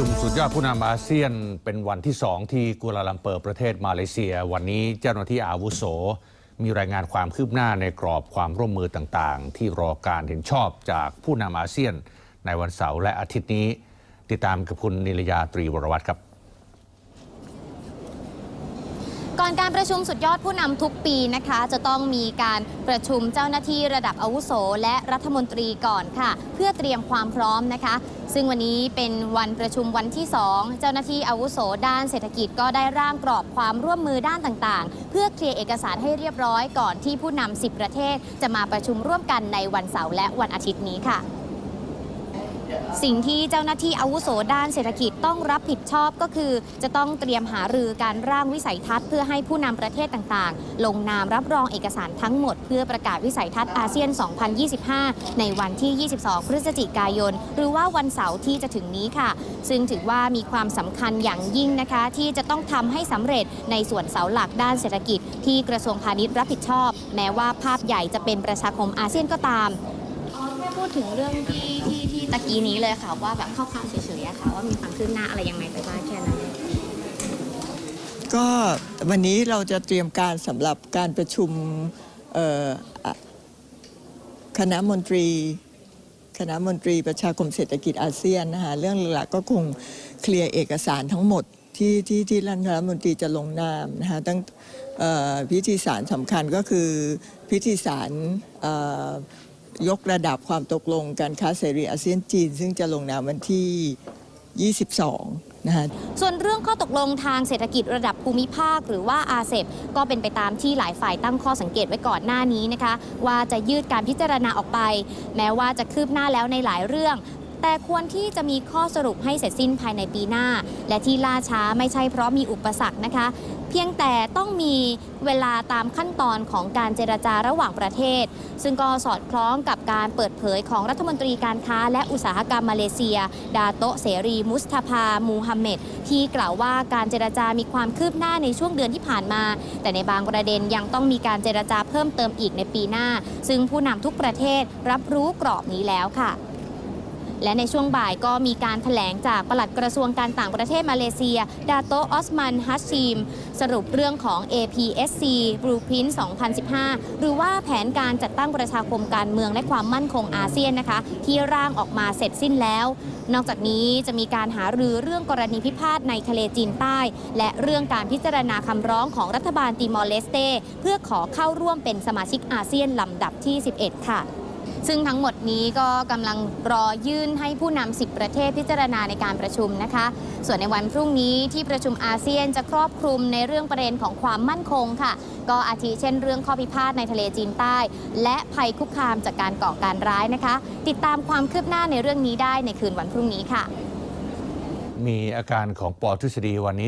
ชุมสุดยอดผู้นำอาเซียนเป็นวันที่สองที่กัวลาลัมเปอร์ประเทศมาเลเซีย วันนี้เจ้าหน้าที่อาวุโส มีรายงานความคืบหน้าในกรอบความร่วมมือต่างๆ ที่รอการเห็นชอบจากผู้นำอาเซียน ในวันเสาร์และอาทิตย์นี้ ติดตามกับคุณนิรยาตรีวรวัตรครับ ก่อนการประชุมสุดยอดผู้นำทุกปีนะคะ จะต้องมีการประชุมเจ้าหน้าที่ระดับอาวุโส และรัฐมนตรีก่อนค่ะ เพื่อเตรียมความพร้อมนะคะ ซึ่งวันนี้เป็นวันประชุมวันที่ 2 เจ้าหน้าที่อาวุโส ด้านเศรษฐกิจก็ได้ร่างกรอบความร่วมมือด้านต่างๆ เพื่อเคลียร์เอกสารให้เรียบร้อยก่อนที่ผู้นำ10 ประเทศ จะมาประชุมร่วมกันในวันเสาร์และวันอาทิตย์นี้ค่ะ สิ่งที่เจ้าหน้าที่อาวุโสด้านเศรษฐกิจต้องรับผิดชอบก็คือ จะต้องเตรียมหารือการร่างวิสัยทัศน์เพื่อให้ผู้นำประเทศต่างๆ ลงนามรับรองเอกสารทั้งหมด เพื่อประกาศวิสัยทัศน์อาเซียน 2025 ในวันที่ 22 พฤศจิกายน หรือว่าวันเสาร์ที่จะถึงนี้ค่ะ ซึ่งถือว่ามีความสำคัญอย่างยิ่งนะคะ ที่จะต้องทำให้สำเร็จในส่วนเสาหลักด้านเศรษฐกิจ ที่กระทรวงพาณิชย์รับผิดชอบ แม้ว่าภาพใหญ่จะเป็นประชาคมอาเซียนก็ตามอ๋อแค่พูดถึงเรื่องที่ที่ ตะกี้นี้เลยค่ะว่าแบบคร่าวๆเฉยๆอะค่ะ ว่ามีความคืบหน้าอะไรยังไงไปบ้างแค่นั้นก็วันนี้เราจะเตรียมการสำหรับการประชุมคณะมนตรี คณะมนตรีประชาคมเศรษฐกิจอาเซียนนะคะเรื่องหลักก็คงเคลียร์เอกสารทั้งหมดที่ที่ที่รัฐมนตรีจะลงนามนะคะตั้งพิธีสารสำคัญก็คือพิธีสาร ยกระดับความตกลงการค้าเสรีอาเซียนจีน ซึ่งจะลงนามวันที่ 22 นะคะส่วนเรื่องข้อตกลงทางเศรษฐกิจระดับภูมิภาค หรือว่าอาเซบก็เป็นไปตามที่หลายฝ่ายตั้งข้อสังเกตไว้ก่อนหน้านี้นะคะ ว่าจะยืดการพิจารณาออกไป แม้ว่าจะคืบหน้าแล้วในหลายเรื่อง แต่ควรที่จะมีข้อสรุปให้เสร็จสิ้นภายในปีหน้า และที่ล่าช้าไม่ใช่เพราะมีอุปสรรคนะคะ เพียงแต่ต้องมีเวลาตามขั้นตอนของการเจรจาระหว่างประเทศ ซึ่งก็สอดคล้องกับการเปิดเผยของรัฐมนตรีการค้าและอุตสาหกรรมมาเลเซีย ดาโตเสรี มุสตาพา มูฮัมเหม็ดที่กล่าวว่าการเจรจามีความคืบหน้าในช่วงเดือนที่ผ่านมา แต่ในบางประเด็นยังต้องมีการเจรจาเพิ่มเติมอีกในปีหน้า ซึ่งผู้นำทุกประเทศรับรู้กรอบนี้แล้วค่ะ และในช่วงบ่ายก็มีการถแถลงจากปลัดกระทรวงการต่างประเทศมาเลเซีย ดาโตออสมันฮัชชีม สรุปเรื่องของ APSC Blueprint 2015 หรือว่าแผนการจัดตั้งประชาคมการเมืองและความมั่นคงอาเซียนนะคะ ที่ร่างออกมาเสร็จสิ้นแล้ว นอกจากนี้จะมีการหารือเรื่องกรณีพิพาทในทะเลจีนใต้ และเรื่องการพิจารณาคำร้องของรัฐบาลติมอร์เลสเต เพื่อขอเข้าร่วมเป็นสมาชิกอาเซียนลำดับที่ 11 ค่ะ ซึ่งทั้งหมดนี้ก็กำลังรอยื่นให้ผู้นำ 10 ประเทศพิจารณาในการประชุมนะคะ ส่วนในวันพรุ่งนี้ที่ประชุมอาเซียนจะครอบคลุมในเรื่องประเด็นของความมั่นคงค่ะ ก็อาทิเช่นเรื่องข้อพิพาทในทะเลจีนใต้ และภัยคุกคามจากการก่อการร้ายนะคะ ติดตามความคืบหน้าในเรื่องนี้ได้ในคืนวันพรุ่งนี้ค่ะ มีอาการของปอทฤษฎีวันนี้